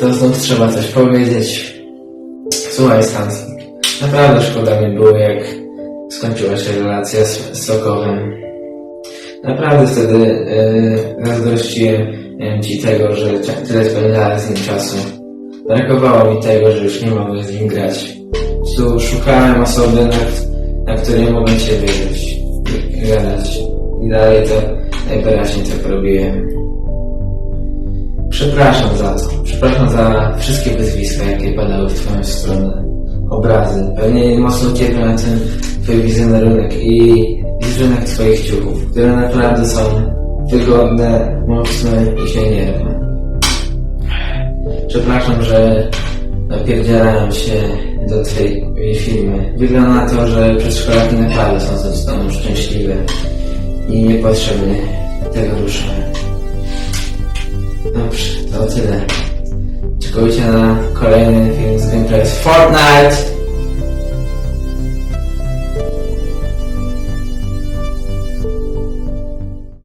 to znów trzeba coś powiedzieć. Słuchaj, Stans, naprawdę szkoda mi było, jak skończyła się relacja z, Sokowem. Naprawdę wtedy yy, zazdrościłem em, ci tego, że tyle spędzałem z nim czasu. Brakowało mi tego, że już nie mogłem z nim grać. Tu szukałem osoby, na, na której mogłem się wierzyć, gadać. I dalej to najwyraźniej tak robiłem. Przepraszam za to. Przepraszam za wszystkie wyzwiska, jakie padały w twoją stronę. Obrazy. Pewnie mocno cierpią na tym twój wizerunek i wizerunek twoich ciuchów, które naprawdę są wygodne, mocne i się nie rwą. Przepraszam, że napierdzielałem się do twojej firmy. Wygląda na to, że przedszkolaki naprawdę są z tobą szczęśliwe i niepotrzebnie tego ruszałem. Dobrze, to tyle. Czekajcie na kolejny film z gameplay z Fortnite!